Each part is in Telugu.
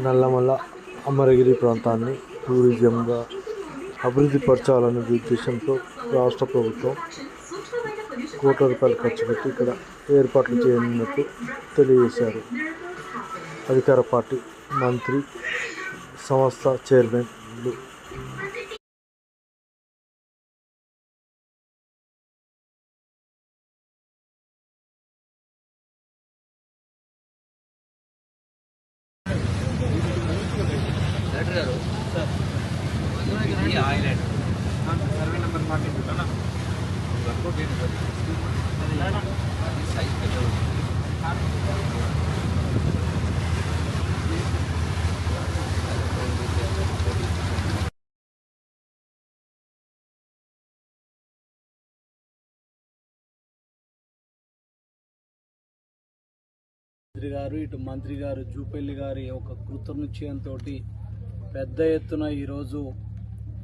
నల్లమల అమరగిరి ప్రాంతాన్ని టూరిజంగా అభివృద్ధి పరచాలనే ఉద్దేశంతో రాష్ట్ర ప్రభుత్వం కోట్ల రూపాయలు ఖర్చు పెట్టి ఇక్కడ ఏర్పాట్లు చేయనున్నట్టు తెలియజేశారు. అధికార పార్టీ మంత్రి సంస్థ చైర్మన్లు మంత్రి గారు ఇటు మంత్రి గారు జూపల్లి గారి ఒక కృతనిశ్చయంతో పెద్ద ఎత్తున ఈరోజు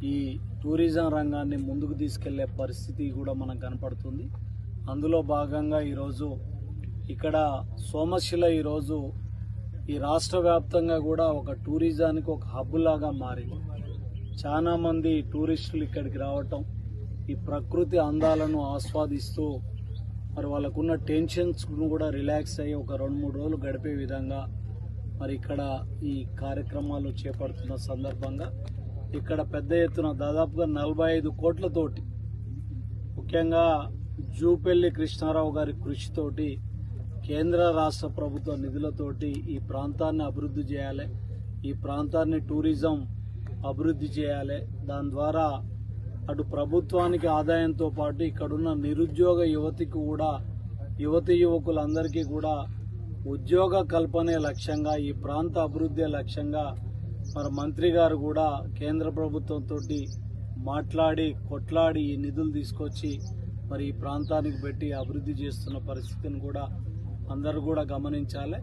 ఈ టూరిజం రంగాన్ని ముందుకు తీసుకెళ్ళే పరిస్థితి కూడా మనకు కనపడుతుంది. అందులో భాగంగా ఈరోజు ఇక్కడ సోమశిల ఈరోజు ఈ రాష్ట్ర వ్యాప్తంగా కూడా ఒక టూరిజానికి ఒక హబ్ లాగా మారింది చాలామంది టూరిస్టులు ఇక్కడికి రావటం ఈ ప్రకృతి అందాలను ఆస్వాదిస్తూ మరి వాళ్ళకున్న టెన్షన్స్ను కూడా రిలాక్స్ అయ్యి ఒక రెండు మూడు రోజులు గడిపే విధంగా మరి ఇక్కడ ఈ కార్యక్రమాలు చేపడుతున్న సందర్భంగా ఇక్కడ పెద్ద ఎత్తున దాదాపుగా నలభై ఐదు కోట్లతోటి ముఖ్యంగా జూపెల్లి కృష్ణారావు గారి కృషితోటి కేంద్ర రాష్ట్ర ప్రభుత్వ నిధులతోటి ఈ ప్రాంతాన్ని అభివృద్ధి చేయాలి ఈ ప్రాంతాన్ని టూరిజం అభివృద్ధి చేయాలి. దాని ద్వారా అటు ప్రభుత్వానికి ఆదాయంతో పాటు ఇక్కడున్న నిరుద్యోగ యువతికి కూడా యువతి యువకులందరికీ కూడా ఉద్యోగ కల్పనే లక్ష్యంగా ఈ ప్రాంత అభివృద్ధి లక్ష్యంగా మరి మంత్రి గారు కూడా కేంద్ర ప్రభుత్వంతో మాట్లాడి కొట్లాడి ఈ నిధులు తీసుకొచ్చి మరి ఈ ప్రాంతానికి పెట్టి అభివృద్ధి చేస్తున్న పరిస్థితిని కూడా అందరూ కూడా గమనించాలి.